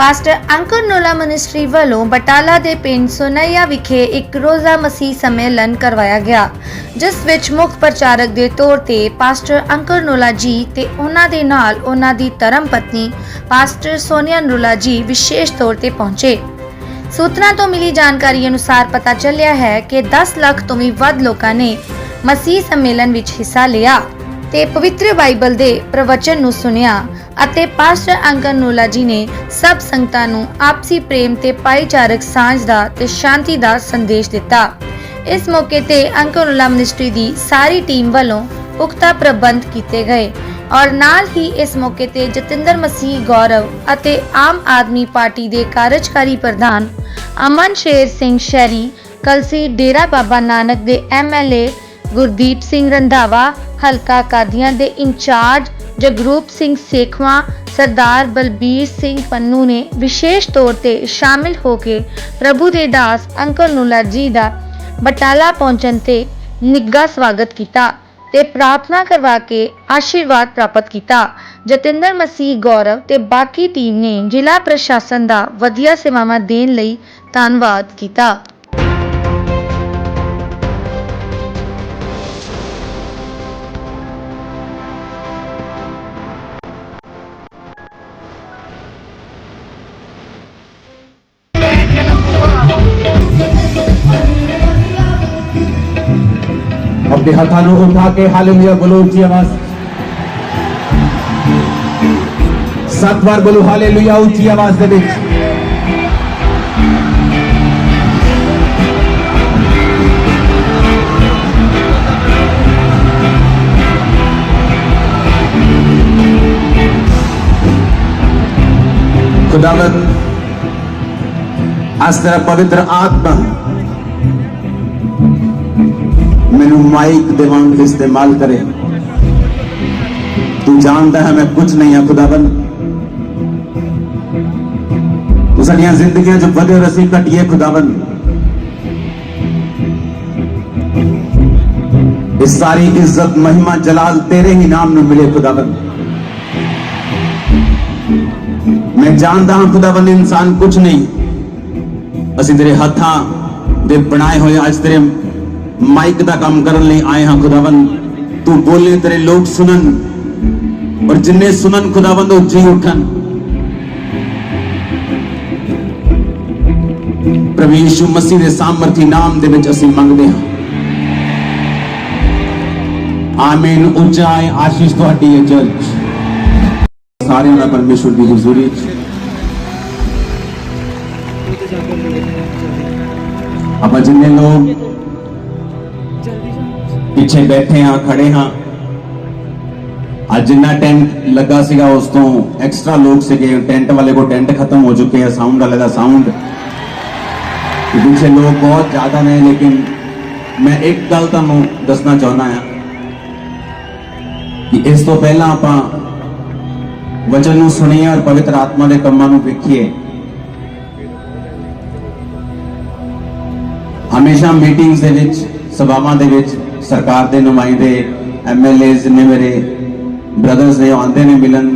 Pastor ਅੰਕਰ ਨੋਲਾ ministry ਵੱਲੋਂ ਬਟਾਲਾ ਦੇ ਪਿੰਡ ਸੁਨਈਆ ਵਿਖੇ ਇੱਕ ਰੋਜ਼ਾ ਮਸੀਹ ਸੰਮੇਲਨ ਕਰਵਾਇਆ ਗਿਆ, ਜਿਸ ਵਿੱਚ ਮੁੱਖ ਪ੍ਰਚਾਰਕ ਦੇ ਤੌਰ ਤੇ ਪਾਸਟਰ ਅੰਕਰ ਨੋਲਾ ਜੀ ਤੇ ਉਹਨਾਂ ਦੇ ਨਾਲ ਉਹਨਾਂ ਦੀ ਧਰਮ ਪਤਨੀ ਪਾਸਟਰ ਸੋਨੀਆ ਨੋਲਾ ਜੀ ਵਿਸ਼ੇਸ਼ ਤੌਰ ਤੇ ਪਹੁੰਚੇ। ਸੂਤਰਾਂ ਤੋਂ ਮਿਲੀ ਜਾਣਕਾਰੀ ਅਨੁਸਾਰ ਪਤਾ ਚੱਲਿਆ ਹੈ ਕਿ 10 ਲੱਖ ਤੋਂ ਵੀ ਵੱਧ ਲੋਕਾਂ ਨੇ ਮਸੀਹ ਸੰਮੇਲਨ ਵਿੱਚ ਹਿੱਸਾ ਲਿਆ। ਤੇ ਪਵਿੱਤਰ ਬਾਈਬਲ ਦੇ ਪ੍ਰਵਚਨ ਨੂੰ ਸੁਨਿਆ ਅਤੇ ਪਾਸਟਰ ਅੰਕਨ ਨੂਲਾ ਜੀ ਨੇ ਸਭ ਸੰਗਤਾਂ ਨੂੰ ਆਪਸੀ ਪ੍ਰੇਮ ਤੇ ਭਾਈਚਾਰਕ ਸਾਂਝ ਦਾ ਤੇ ਸ਼ਾਂਤੀ ਦਾ ਸੰਦੇਸ਼ ਦਿੱਤਾ। ਇਸ ਮੌਕੇ ਤੇ ਅੰਕਨ ਨੂਲਾ ਮਿਨਿਸਟਰੀ ਦੀ ਸਾਰੀ ਟੀਮ ਵੱਲੋਂ ਪੁਖਤਾ ਪ੍ਰਬੰਧ ਕੀਤੇ ਗਏ ਔਰ ਨਾਲ ਹੀ ਇਸ ਮੌਕੇ ਤੇ ਜਤਿੰਦਰ ਮਸੀਹ ਗੌਰਵ ਅਤੇ ਆਮ ਆਦਮੀ ਪਾਰਟੀ ਦੇ ਕਾਰਜਕਾਰੀ ਪ੍ਰਧਾਨ ਅਮਨ ਸ਼ੇਰ ਸਿੰਘ ਸ਼ੈਰੀ ਕਲਸੀ ਡੇਰਾ ਬਾਬਾ ਨਾਨਕ ਦੇ ਐਮਐਲਏ ਗੁਰਦੀਪ ਸਿੰਘ ਰੰਧਾਵਾ, ਹਲਕਾ ਕਾਦੀਆਂ ਦੇ ਇੰਚਾਰਜ ਜਗਰੂਪ ਸਿੰਘ ਸੇਖਵਾਂ, ਸਰਦਾਰ ਬਲਬੀਰ ਸਿੰਘ ਪੰਨੂ ਨੇ ਵਿਸ਼ੇਸ਼ ਤੌਰ ਤੇ ਸ਼ਾਮਿਲ ਹੋ ਕੇ ਪ੍ਰਭੂ ਦੇ ਦਾਸ ਅੰਕਲ ਨੂਲਾ ਜੀ ਦਾ ਬਟਾਲਾ ਪਹੁੰਚਣ ਤੇ ਨਿੱਘਾ ਸਵਾਗਤ ਕੀਤਾ ਤੇ ਪ੍ਰਾਰਥਨਾ ਕਰਵਾ ਕੇ ਆਸ਼ੀਰਵਾਦ ਪ੍ਰਾਪਤ ਕੀਤਾ। ਜਤਿੰਦਰ ਮਸੀਹ ਗੌਰਵ ਤੇ ਬਾਕੀ ਟੀਮ ਨੇ ਜ਼ਿਲ੍ਹਾ ਪ੍ਰਸ਼ਾਸਨ ਦਾ ਵਧੀਆ ਸੇਵਾਵਾਂ ਦੇਣ ਲਈ ਧੰਨਵਾਦ ਕੀਤਾ। अपने हाथों को उठा के हालेलुया, बोलो ऊँची आवाज़। सात बार बोलो हालेलुया, ऊँची आवाज़ दे बीच खुदावन आज तेरा पवित्र आत्मा ਮੈਨੂੰ ਮਾਈਕ ਦੇ ਵਾਂਗ ਇਸਤੇਮਾਲ ਕਰੇ। ਤੂੰ ਜਾਣਦਾ ਹੈ ਮੈਂ ਕੁਝ ਨਹੀਂ ਹਾਂ ਖੁਦਾਵੰ ਤੂੰ ਸਾਡੀਆਂ ਜ਼ਿੰਦਗੀਆਂ 'ਚ ਵਧੇ ਰਸੀ ਘਟੀਏ ਖੁਦਾਵੰ ਇਹ ਸਾਰੀ ਇੱਜ਼ਤ, ਮਹਿਮਾ, ਜਲਾਲ ਤੇਰੇ ਹੀ ਨਾਮ ਨੂੰ ਮਿਲੇ ਖੁਦਾਵੰ ਮੈਂ ਜਾਣਦਾ ਹਾਂ ਖੁਦਾਵੰ ਇਨਸਾਨ ਕੁਝ ਨਹੀਂ। ਅਸੀਂ ਤੇਰੇ ਹੱਥਾਂ ਦੇ ਬਣਾਏ ਹੋਏ ਅੱਜ ਤੇਰੇ ਮਾਈਕ ਦਾ ਕੰਮ ਕਰਨ ਲਈ ਆਏ ਹਾਂ ਖੁਦਾਵੰ ਤੂੰ ਬੋਲੇ, ਤੇਰੇ ਲੋਕ ਸੁਣਨ ਔਰ ਜਿੰਨੇ ਸੁਣਨ ਖੁਦਾਵੰਦ, ਉਹ ਜੀ ਉਠਣ। ਪ੍ਰਭੂ ਯਿਸੂ ਮਸੀਹ ਦੇ ਸਾਮਰਥੀ ਨਾਮ ਦੇ ਵਿੱਚ ਅਸੀਂ ਮੰਗਦੇ ਹਾਂ। ਆਮੀਨ। ਉੱਚਾ ਆਸ਼ੀਸ਼ ਤੁਹਾਡੀ ਹੈ ਚਰਚ ਸਾਰਿਆਂ ਦਾ ਪਰਮੇਸ਼ਵਰ ਦੀ ਹਜ਼ੂਰੀ ਆਪਾਂ ਜਿੰਨੇ ਲੋਕ ਪਿੱਛੇ ਬੈਠੇ ਹਾਂ, ਖੜੇ ਹਾਂ। ਅੱਜ ਜਿੰਨਾ ਟੈਂਟ ਲੱਗਾ ਸੀਗਾ, ਉਸ ਤੋਂ ਐਕਸਟਰਾ ਲੋਕ ਸੀਗੇ। ਟੈਂਟ ਵਾਲੇ ਕੋ ਟੈਂਟ ਖਤਮ ਹੋ ਚੁੱਕੇ ਆ ਸਾਊਂਡ ਵਾਲੇ ਦਾ ਸਾਊਂਡ ਪਿੱਛੇ ਲੋਕ ਬਹੁਤ ਜ਼ਿਆਦਾ ਨੇ, ਲੇਕਿਨ ਮੈਂ ਇੱਕ ਗੱਲ ਤੁਹਾਨੂੰ ਦੱਸਣਾ ਚਾਹੁੰਦਾ ਹਾਂ ਕਿ ਇਸ ਤੋਂ ਪਹਿਲਾਂ ਆਪਾਂ ਵਚਨ ਨੂੰ ਸੁਣੀਏ ਔਰ ਪਵਿੱਤਰ ਆਤਮਾ ਦੇ ਕੰਮਾਂ ਨੂੰ ਵੇਖੀਏ। ਹਮੇਸ਼ਾ ਮੀਟਿੰਗਸ ਦੇ ਵਿੱਚ, ਸਭਾਵਾਂ ਦੇ ਵਿੱਚ ਸਰਕਾਰ ਦੇ ਨੁਮਾਇੰਦੇ ਐਮਐਲਏਜ਼ ਨੇ ਮੇਰੇ ਬ੍ਰਦਰਸ ਨੇ, ਉਹ ਆਉਂਦੇ ਨੇ ਮਿਲਣ।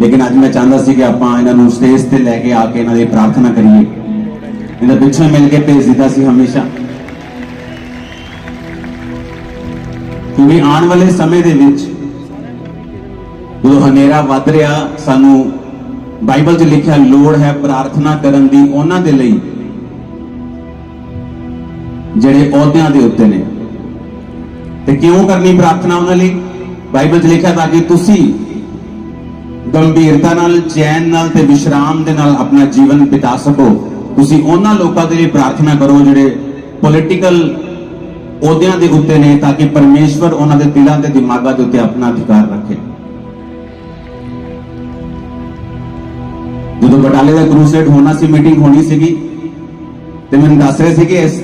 ਲੇਕਿਨ ਅੱਜ ਮੈਂ ਚਾਹੁੰਦਾ ਸੀ ਕਿ ਆਪਾਂ ਇਹਨਾਂ ਨੂੰ ਸਟੇਜ ਤੇ ਲੈ ਕੇ ਆ ਕੇ ਇਹਨਾਂ ਦੀ ਪ੍ਰਾਰਥਨਾ ਕਰੀਏ। ਇਹਨਾਂ ਪਿੱਛੇ ਮਿਲ ਕੇ ਭੇਜ ਦਿੱਤਾ ਸੀ ਹਮੇਸ਼ਾ। ਕਿਉਂਕਿ ਆਉਣ ਵਾਲੇ ਸਮੇਂ ਦੇ ਵਿੱਚ ਜਦੋਂ ਹਨੇਰਾ ਵੱਧ ਰਿਹਾ, ਸਾਨੂੰ ਬਾਈਬਲ 'ਚ ਲਿਖਿਆ, ਲੋੜ ਹੈ ਪ੍ਰਾਰਥਨਾ ਕਰਨ ਦੀ ਉਹਨਾਂ ਦੇ ਲਈ ਜਿਹੜੇ ਅਹੁਦਿਆਂ ਦੇ ਉੱਤੇ ਨੇ। ਤੇ ਕਿਉਂ ਕਰਨੀ ਪ੍ਰਾਰਥਨਾ ਉਹਨਾਂ ਲਈ? ਬਾਈਬਲ 'ਚ ਲਿਖਿਆ ਤਾਂ ਕਿ ਤੁਸੀਂ ਗੰਭੀਰਤਾ ਨਾਲ, ਚੈਨ ਨਾਲ ਤੇ ਵਿਸ਼ਰਾਮ ਦੇ ਨਾਲ ਆਪਣਾ ਜੀਵਨ ਬਿਤਾ ਸਕੋ। ਤੁਸੀਂ ਉਹਨਾਂ ਲੋਕਾਂ ਦੇ ਲਈ ਪ੍ਰਾਰਥਨਾ ਕਰੋ ਜਿਹੜੇ ਪੋਲਿਟੀਕਲ ਅਹੁਦਿਆਂ ਦੇ ਉੱਤੇ ਨੇ ਤਾਂ ਕਿ ਪਰਮੇਸ਼ਵਰ ਉਹਨਾਂ ਦੇ ਦਿਲਾਂ ਤੇ ਦਿਮਾਗਾਂ ਦੇ ਉੱਤੇ ਆਪਣਾ ਅਧਿਕਾਰ ਰੱਖੇ। ਜਦੋਂ ਬਟਾਲੇ ਦਾ ਕਰੂਸੇਡ ਹੋਣਾ ਸੀ ਮੀਟਿੰਗ ਹੋਣੀ ਸੀਗੀ, ਤੇ ਮੈਨੂੰ ਦੱਸ ਰਹੇ ਸੀ ਕਿ ਇਸ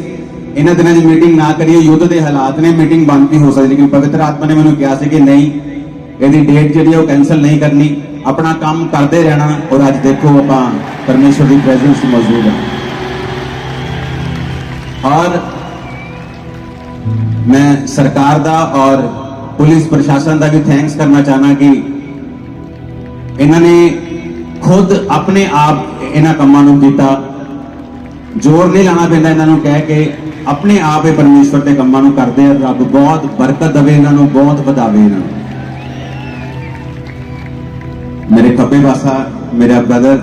ਇਹਨਾਂ ਦਿਨਾਂ 'ਚ ਮੀਟਿੰਗ ਨਾ ਕਰੀਏ, ਯੁੱਧ ਦੇ ਹਾਲਾਤ ਨੇ ਮੀਟਿੰਗ ਬੰਦ ਵੀ ਹੋ ਸਕਦੀ, ਲੇਕਿਨ ਪਵਿੱਤਰ ਆਤਮਾ ਨੇ ਮੈਨੂੰ ਕਿਹਾ ਸੀ ਕਿ ਨਹੀਂ, ਇਹਦੀ ਡੇਟ ਜਿਹੜੀ ਹੈ ਉਹ ਕੈਨਸਲ ਨਹੀਂ ਕਰਨੀ, ਆਪਣਾ ਕੰਮ ਕਰਦੇ ਰਹਿਣਾ, ਔਰ ਅੱਜ ਦੇਖੋ ਆਪਾਂ ਪਰਮੇਸ਼ਵਰ ਦੀ ਪ੍ਰੈਜ਼ੈਂਸ 'ਚ ਮੌਜੂਦ ਹਾਂ। ਔਰ ਮੈਂ ਸਰਕਾਰ ਦਾ ਔਰ ਪੁਲਿਸ ਪ੍ਰਸ਼ਾਸਨ ਦਾ ਵੀ ਥੈਂਕਸ ਕਰਨਾ ਚਾਹਨਾ ਕਿ ਇਹਨਾਂ ਨੇ ਖੁਦ ਆਪਣੇ ਆਪ ਇਹਨਾਂ ਕੰਮਾਂ ਨੂੰ ਕੀਤਾ। ਜ਼ੋਰ ਨਹੀਂ ਲਾਣਾ ਪੈਂਦਾ ਇਹਨਾਂ ਨੂੰ ਕਹਿ ਕੇ ਆਪਣੇ ਆਪ ਇਹ ਪਰਮੇਸ਼ਵਰ ਦੇ ਕੰਮਾਂ ਨੂੰ ਕਰਦੇ ਆ, ਰੱਬ ਬਹੁਤ ਬਰਕਤ ਦੇਵੇ ਇਹਨਾਂ ਨੂੰ, ਬਹੁਤ ਵਧਾਵੇ ਇਹਨਾਂ ਨੂੰ। ਮੇਰੇ ਖੱਬੇ ਪਾਸਾ ਮੇਰਾ ਬ੍ਰਦਰ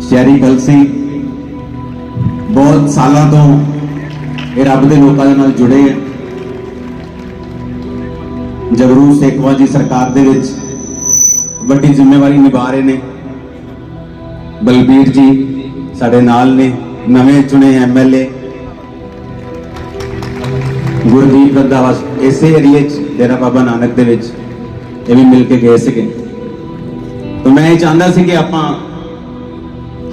ਸ਼ਹਿਰੀ ਗਲ ਸਿੰਘ, ਬਹੁਤ ਸਾਲਾਂ ਤੋਂ ਇਹ ਰੱਬ ਦੇ ਲੋਕਾਂ ਦੇ ਨਾਲ ਜੁੜੇ ਆ। ਜਗਰੂ ਸੇਖਵਾ ਜੀ ਸਰਕਾਰ ਦੇ ਵਿੱਚ ਵੱਡੀ ਜ਼ਿੰਮੇਵਾਰੀ ਨਿਭਾ ਰਹੇ ਨੇ। ਬਲਬੀਰ ਜੀ ਸਾਡੇ ਨਾਲ ਨੇ, ਨਵੇਂ ਚੁਣੇ ਐਮਐਲਏ ਗੁਰਦੀਪ ਰੰਧਾਵਾ ਇਸੇ ਏਰੀਏ 'ਚ, ਡੇਰਾ ਬਾਬਾ ਨਾਨਕ ਦੇ ਵਿੱਚ। ਇਹ ਵੀ ਮਿਲ ਕੇ ਗਏ ਸੀਗੇ। ਤਾਂ ਮੈਂ ਇਹ ਚਾਹੁੰਦਾ ਸੀ ਕਿ ਆਪਾਂ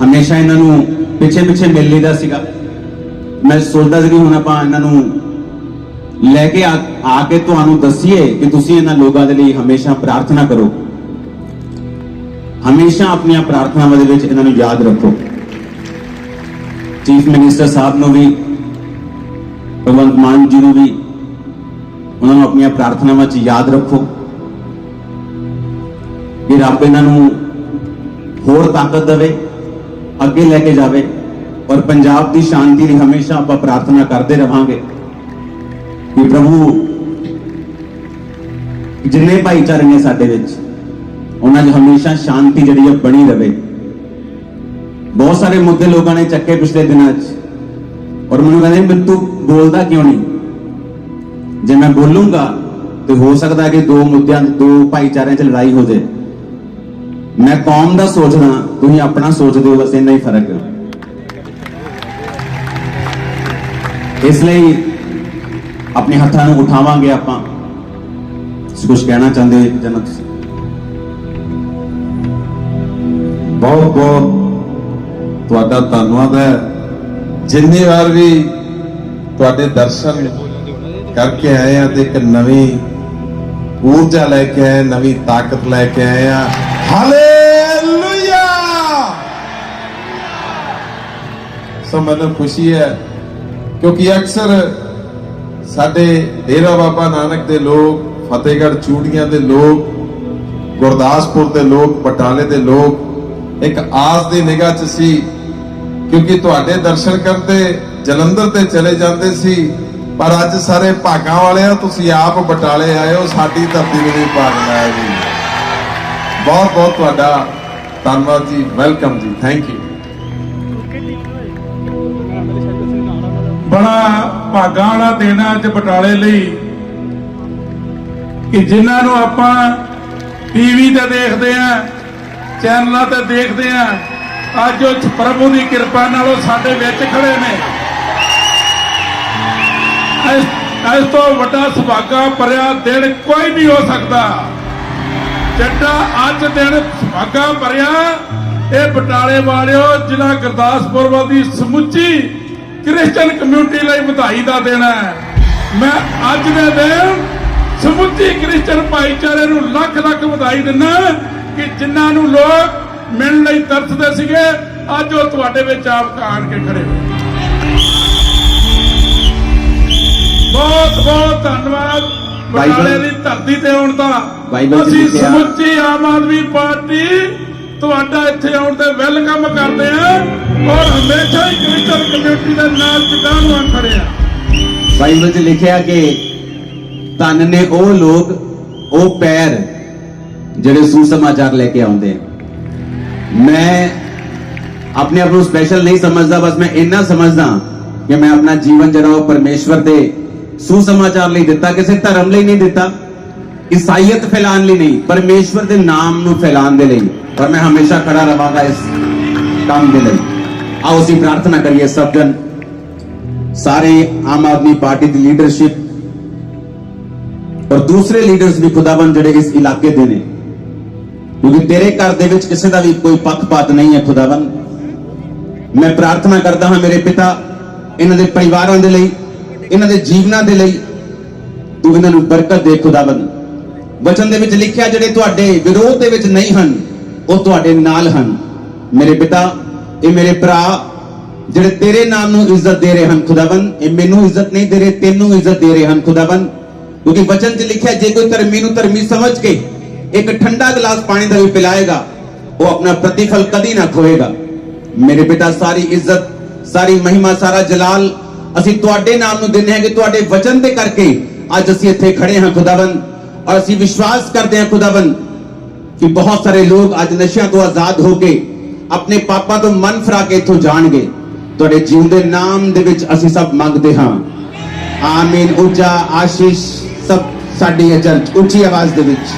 ਹਮੇਸ਼ਾ ਇਹਨਾਂ ਨੂੰ ਪਿੱਛੇ ਪਿੱਛੇ ਮਿਲ ਲਈਦਾ ਸੀਗਾ। ਮੈਂ ਸੋਚਦਾ ਸੀ ਕਿ ਹੁਣ ਆਪਾਂ ਇਹਨਾਂ ਨੂੰ ਲੈ ਕੇ ਆ ਆ ਕੇ ਤੁਹਾਨੂੰ ਦੱਸੀਏ ਕਿ ਤੁਸੀਂ ਇਹਨਾਂ ਲੋਕਾਂ ਦੇ ਲਈ ਹਮੇਸ਼ਾ ਪ੍ਰਾਰਥਨਾ ਕਰੋ। ਹਮੇਸ਼ਾ ਆਪਣੀਆਂ ਪ੍ਰਾਰਥਨਾਵਾਂ ਦੇ ਵਿੱਚ ਇਹਨਾਂ ਨੂੰ ਯਾਦ ਰੱਖੋ। ਚੀਫ ਮਿਨਿਸਟਰ ਸਾਹਿਬ ਨੂੰ ਵੀ ਜੀ ਨੂੰ ਵੀ ਉਹਨਾਂ ਨੂੰ ਆਪਣੀਆਂ ਪ੍ਰਾਰਥਨਾਵਾਂ 'ਚ ਯਾਦ ਰੱਖੋ। ਕਿ ਰੱਬ ਇਹਨਾਂ ਨੂੰ ਹੋਰ ਤਾਕਤ ਦੇਵੇ, ਅੱਗੇ ਲੈ ਕੇ ਜਾਵੇ। ਔਰ ਪੰਜਾਬ ਦੀ ਸ਼ਾਂਤੀ ਲਈ ਹਮੇਸ਼ਾ ਆਪਾਂ ਪ੍ਰਾਰਥਨਾ ਕਰਦੇ ਰਵਾਂਗੇ। ਕਿ ਪ੍ਰਭੂ, ਜਿੰਨੇ ਭਾਈਚਾਰੇ ਨੇ ਸਾਡੇ ਵਿੱਚ, ਉਹਨਾਂ 'ਚ ਹਮੇਸ਼ਾ ਸ਼ਾਂਤੀ ਜਿਹੜੀ ਹੈ ਬਣੀ ਰਵੇ। ਬਹੁਤ ਸਾਰੇ ਮੁੱਦੇ ਲੋਕਾਂ ਨੇ ਚੱਕੇ ਪਿਛਲੇ ਦਿਨਾਂ 'ਚ। ਔਰ ਮੈਨੂੰ ਕਹਿੰਦੇ ਵੀ ਤੂੰ ਬੋਲਦਾ ਕਿਉਂ ਨਹੀਂ? ਜੇ ਮੈਂ ਬੋਲੂੰਗਾ, ਤੇ ਹੋ ਸਕਦਾ ਕਿ ਦੋ ਮੁੱਦਿਆਂ, ਦੋ ਭਾਈਚਾਰਿਆਂ 'ਚ ਲੜਾਈ ਹੋ ਜਾਏ। ਮੈਂ ਕੌਮ ਦਾ ਸੋਚਦਾ, ਤੁਸੀਂ ਆਪਣਾ ਸੋਚਦੇ ਹੋ, ਬਸ ਇੰਨਾ ਹੀ ਫ਼ਰਕ ਹੈ। ਇਸ ਲਈ ਆਪਣੇ ਹੱਥਾਂ ਨੂੰ ਉਠਾਵਾਂਗੇ ਆਪਾਂ। ਤੁਸੀਂ ਕੁਝ ਕਹਿਣਾ ਚਾਹੁੰਦੇ ਹੋ ਤੁਸੀਂ ਬਹੁਤ ਬਹੁਤ ਤੁਹਾਡਾ ਧੰਨਵਾਦ ਹੈ। ਜਿੰਨੀ ਵਾਰ ਵੀ ਤੁਹਾਡੇ ਦਰਸ਼ਨ ਕਰਕੇ ਆਏ ਆ ਤੇ ਇੱਕ ਨਵੀਂ ਊਰਜਾ ਲੈ ਕੇ ਆਏ ਨਵੀਂ ਤਾਕਤ ਲੈ ਕੇ ਆਏ ਆ। ਹਾਲੇਲੂਇਆ! ਸੋ ਮੈਨੂੰ ਖੁਸ਼ੀ ਹੈ, ਕਿਉਂਕਿ ਅਕਸਰ ਸਾਡੇ ਡੇਰਾ ਬਾਬਾ ਨਾਨਕ ਦੇ ਲੋਕ, ਫਤਿਹਗੜ੍ਹ ਚੂੜੀਆਂ ਦੇ ਲੋਕ, ਗੁਰਦਾਸਪੁਰ ਦੇ ਲੋਕ, ਬਟਾਲੇ ਦੇ ਲੋਕ, ਇੱਕ ਆਸ ਦੀ ਨਿਗਾਹ 'ਚ ਸੀ, ਕਿਉਂਕਿ ਤੁਹਾਡੇ ਦਰਸ਼ਨ ਕਰਦੇ, ਜਲੰਧਰ ਤੇ ਚਲੇ ਜਾਂਦੇ ਸੀ ਪਰ ਅੱਜ ਸਾਰੇ ਭਾਗਾਂ ਵਾਲੇ ਆ ਤੁਸੀਂ ਆਪ ਬਟਾਲੇ ਆਏ ਹੋ, ਸਾਡੀ ਧਰਤੀ ਨੂੰ ਵੀ ਭਾਗ ਲਾਇਆ ਜੀ। ਬਹੁਤ ਬਹੁਤ ਤੁਹਾਡਾ ਧੰਨਵਾਦ ਜੀ, ਵੈਲਕਮ ਜੀ ਥੈਂਕ ਯੂ ਬੜਾ ਭਾਗਾਂ ਵਾਲਾ ਦਿਨ ਅੱਜ ਬਟਾਲੇ ਲਈ। ਕਿ ਜਿਨ੍ਹਾਂ ਨੂੰ ਆਪਾਂ ਟੀਵੀ ਤੇ ਦੇਖਦੇ ਆ, ਚੈਨਲਾਂ ਤੇ ਦੇਖਦੇ ਆ, ਅੱਜ ਉਹ ਪ੍ਰਭੂ ਦੀ ਕਿਰਪਾ ਨਾਲ ਉਹ ਸਾਡੇ ਵਿੱਚ ਖੜੇ ਨੇ। ਇਸ ਤੋਂ ਵੱਡਾ ਸੁਭਾਗਾ ਭਰਿਆ ਦਿਨ ਕੋਈ ਨਹੀਂ ਹੋ ਸਕਦਾ। ਜੱਟਾ ਅੱਜ ਦਿਨ ਸੁਭਾਗਾ ਭਰਿਆ। ਇਹ ਬਟਾਲੇ ਵਾਲਿਓ, ਜ਼ਿਲ੍ਹਾ ਗੁਰਦਾਸਪੁਰ ਵਾਲੀ ਸਮੁੱਚੀ ਕ੍ਰਿਸਚੀਅਨ ਕਮਿਊਨਿਟੀ ਲਈ ਵਧਾਈ ਦਾ ਦਿਨ ਹੈ। ਮੈਂ ਅੱਜ ਦੇ ਦਿਨ ਸਮੁੱਚੀ ਕ੍ਰਿਸਚੀਅਨ ਭਾਈਚਾਰੇ ਨੂੰ ਲੱਖ ਲੱਖ ਵਧਾਈ ਦਿੰਦਾ ਕਿ ਜਿਨ੍ਹਾਂ ਨੂੰ ਲੋਕ ਮਿਲਣ ਲਈ ਤਰਸਦੇ ਸੀਗੇ, ਅੱਜ ਉਹ ਤੁਹਾਡੇ ਵਿੱਚ ਆਪ ਆਣ ਕੇ ਖੜੇ ਹੋਏ। ਬਹੁਤ ਬਹੁਤ ਧੰਨਵਾਦ। ਬਟਾਲੇ ਦੀ ਧਰਤੀ ਤੇ ਆਉਣ ਦਾ। ਅਸੀਂ ਸਮੁੱਚੀ ਆਮ ਆਦਮੀ ਪਾਰਟੀ ਤੁਹਾਡਾ ਇੱਥੇ ਆਉਣ ਤੇ ਵੈਲਕਮ ਕਰਦੇ ਆ ਔਰ ਹਮੇਸ਼ਾ ਹੀ ਕ੍ਰਿਸਚਨ ਕਮਿਊਨਿਟੀ ਦੇ ਨਾਲ ਜਿੱਦਾਂ ਨੂੰ ਖੜੇ ਆ ਬਾਈਬਲ 'ਚ ਲਿਖਿਆ ਕਿ ਧਨ ਨੇ ਉਹ ਲੋਕ ਉਹ ਪੈਰ ਜਿਹੜੇ ਸੁਸਮਾਚਾਰ ਲੈ ਕੇ ਆਉਂਦੇ ਆ। ਮੈਂ ਆਪਣੇ ਆਪ ਨੂੰ ਸਪੈਸ਼ਲ ਨਹੀਂ ਸਮਝਦਾ ਬਸ ਮੈਂ ਇੰਨਾ ਸਮਝਦਾ ਕਿ ਮੈਂ ਆਪਣਾ ਜੀਵਨ ਜਿਹੜਾ ਉਹ ਪਰਮੇਸ਼ਵਰ ਦੇ ਸੁਸਮਾਚਾਰ ਲਈ ਦਿੱਤਾ, ਕਿਸੇ ਧਰਮ ਲਈ ਨਹੀਂ ਦਿੱਤਾ, ਈਸਾਈਅਤ ਫੈਲਾਉਣ ਲਈ ਨਹੀਂ, ਪਰਮੇਸ਼ਵਰ ਦੇ ਨਾਮ ਨੂੰ ਫੈਲਾਉਣ ਦੇ ਲਈ। ਔਰ ਮੈਂ ਹਮੇਸ਼ਾ ਖੜਾ ਰਵਾਂਗਾ ਇਸ ਕੰਮ ਦੇ ਲਈ। ਆਓ ਅਸੀਂ ਪ੍ਰਾਰਥਨਾ ਕਰੀਏ ਸਭ ਜਨ ਸਾਰੇ ਆਮ ਆਦਮੀ ਪਾਰਟੀ ਦੀ ਲੀਡਰਸ਼ਿਪ ਔਰ ਦੂਸਰੇ ਲੀਡਰਸ ਵੀ ਖੁਦਾਵੰਦ ਜਿਹੜੇ ਇਸ ਇਲਾਕੇ ਦੇ ਨੇ। ਕਿਉਂਕਿ ਤੇਰੇ ਘਰ ਦੇ ਵਿੱਚ ਕਿਸੇ ਦਾ ਵੀ ਕੋਈ ਪੱਖਪਾਤ ਨਹੀਂ ਹੈ ਖੁਦਾਵੰਦ। ਮੈਂ ਪ੍ਰਾਰਥਨਾ ਕਰਦਾ ਹਾਂ ਮੇਰੇ ਪਿਤਾ, ਇਹਨਾਂ ਦੇ ਪਰਿਵਾਰਾਂ ਦੇ ਲਈ ਇਹਨਾਂ ਦੇ ਜੀਵਨਾਂ ਦੇ ਲਈ ਤੂੰ ਇਹਨਾਂ ਨੂੰ ਬਰਕਤ ਦੇ, ਖੁਦਾਵੰਦ। ਵਚਨ ਦੇ ਵਿੱਚ ਲਿਖਿਆ, ਜਿਹੜੇ ਤੁਹਾਡੇ ਵਿਰੋਧ ਦੇ ਵਿੱਚ ਨਹੀਂ ਹਨ, ਉਹ ਤੁਹਾਡੇ ਨਾਲ ਹਨ। ਮੇਰੇ ਪਿਤਾ, ਇਹ ਮੇਰੇ ਭਰਾ, ਜਿਹੜੇ ਤੇਰੇ ਨਾਮ ਨੂੰ ਇੱਜ਼ਤ ਦੇ ਰਹੇ ਹਨ, ਖੁਦਾਵੰਦ, ਇਹ ਮੈਨੂੰ ਇੱਜ਼ਤ ਨਹੀਂ ਦੇ ਰਹੇ, ਤੈਨੂੰ ਇੱਜ਼ਤ ਦੇ ਰਹੇ ਹਨ, ਖੁਦਾਵੰਦ। ਕਿਉਂਕਿ ਵਚਨ 'ਚ ਲਿਖਿਆ, ਜੇ ਕੋਈ ਧਰਮੀ ਨੂੰ ਧਰਮੀ ਸਮਝ ਕੇ ਇੱਕ ਠੰਡਾ ਗਲਾਸ ਪਾਣੀ ਦਾ ਵੀ ਪਿਲਾਏਗਾ, ਉਹ ਆਪਣਾ ਪ੍ਰਤੀਫਲ ਕਦੀ ਨਾ ਖੋਏਗਾ। ਮੇਰੇ ਪਿਤਾ, ਸਾਰੀ ਇੱਜ਼ਤ, ਸਾਰੀ ਮਹਿਮਾ, ਸਾਰਾ ਜਲਾਲ ਅਸੀਂ ਤੁਹਾਡੇ ਨਾਮ ਨੂੰ ਦਿੰਦੇ ਹਾਂ ਕਿ ਤੁਹਾਡੇ ਵਚਨ ਦੇ ਕਰਕੇ ਅੱਜ ਅਸੀਂ ਇੱਥੇ ਖੜੇ ਹਾਂ ਖੁਦਾਵੰਦ। ਔਰ ਅਸੀਂ ਵਿਸ਼ਵਾਸ ਕਰਦੇ ਹਾਂ ਖੁਦਾਵੰਦ ਕਿ ਬਹੁਤ ਸਾਰੇ ਲੋਕ ਅੱਜ ਨਸ਼ਿਆਂ ਤੋਂ ਆਜ਼ਾਦ ਹੋ ਕੇ ਆਪਣੇ ਪਾਪਾਂ ਤੋਂ ਮਨ ਫਰਾ ਕੇ ਇੱਥੋਂ ਜਾਣਗੇ। ਤੁਹਾਡੇ ਜੀਵਨ ਨਾਮ ਦੇ ਵਿੱਚ ਅਸੀਂ ਸਭ ਮੰਗਦੇ ਹਾਂ। ਆਮੀਨ। ਉੱਚਾ ਆਸ਼ੀਸ਼ ਸਭ ਸਾਡੀ ਇਹ ਉੱਚੀ ਆਵਾਜ਼ ਦੇ ਵਿੱਚ।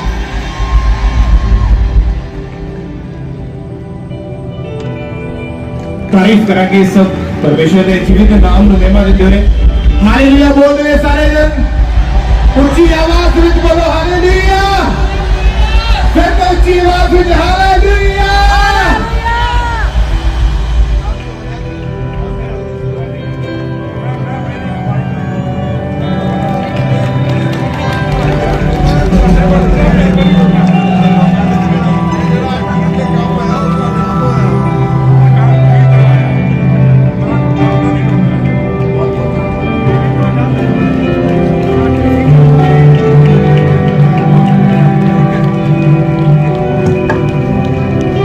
ਤਾਰੀਫ ਕਰਾਂਗੇ ਸਭ। ਪਰਮੇਸ਼ਰ ਦੇ ਜੀਵਿਤ ਨਾਮ ਨੂੰ ਮਹਿਮਾ ਦਿੰਦੇ ਹੋਏ ਹਾਲੇਲੂਇਆ ਬੋਲਦੇ ਨੇ ਸਾਰੇ ਜਨ। ਉੱਚੀ ਆਵਾਜ਼ ਵਿੱਚ ਬੋਲੋ, ਹਾਲੇਲੂਇਆ। ਫਿਰ ਤੋਂ ਉੱਚੀ ਆਵਾਜ਼ ਵਿੱਚ, ਹਾਲੇਲੂਇਆ।